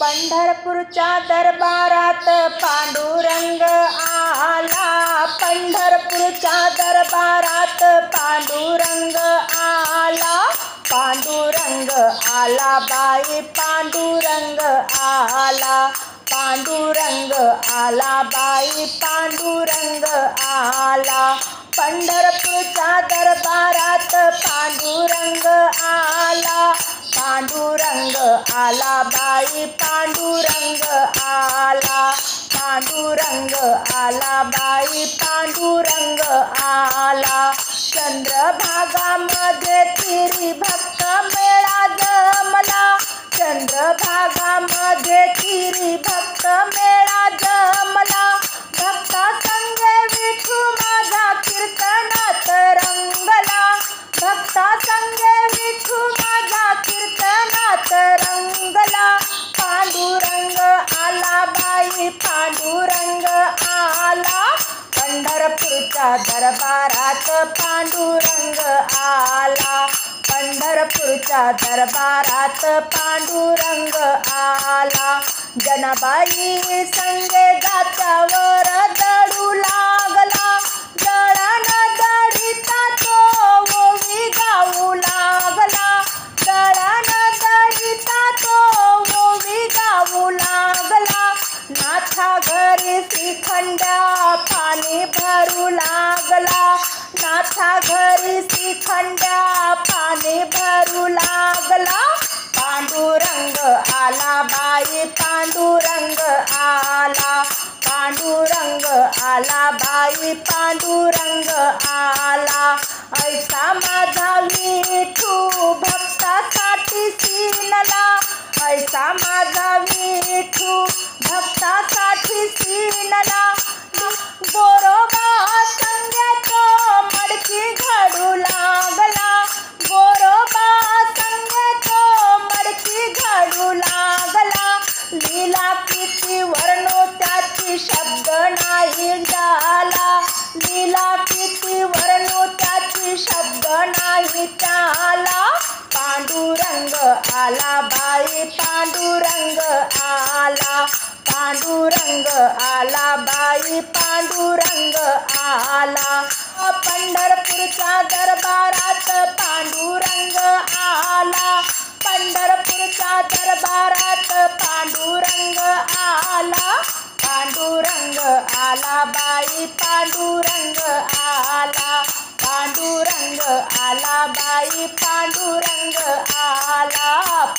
पंढरपूरच्या दरबारात पांडुरंग आला. पंढरपूरच्या दरबारात पांडुरंग आला. पांडुरंग आला बाई पांडुरंग आला. पांडुरंग आला बाई पांडुरंग आला. पंढरपूरच्या दरबारात पांडुरंग आला. पांडुरंग आला बाई पांडुरंग आला. पांडुरंग आला बाई पांडुरंग आला. चंद्रभागामध्ये तिरी भक्त मेळा जमला. चंद्रभागामध्ये तिरी भक्त मेळा जमला. भक्ता पांडुरंग आला. पंढरपूरच्या दरबारात पांडुरंग आला. पंढरपूरच्या दरबारात पांडुरंग आला. जनाबाई संगे खंड्या पाणी भरू लागला. नाथा घरी श्रीखंड्या पाणी भरू लागला. पांडुरंग आला बाई पांडुरंग आला. पांडुरंग आला बाई पांडुरंग आला. ऐसा माझा विठू भक्तासाठी सीनला. ऐसा माझा विठू भक्तासाठी लागला. लीला किती वर्णो त्याची शब्द नाही झाला. लीला किती वर्णो त्याची शब्द नाही त्याला पांडुरंग आला बाई पांडुरंग आला. पांडुरंग आला बाई पांडुरंग आला. पंढरपूरच्या दरबारात पांडुरंग आला. पंढर आला बाई पांडुरंग आला. पांडुरंग आला बाई पांडुरंग आला.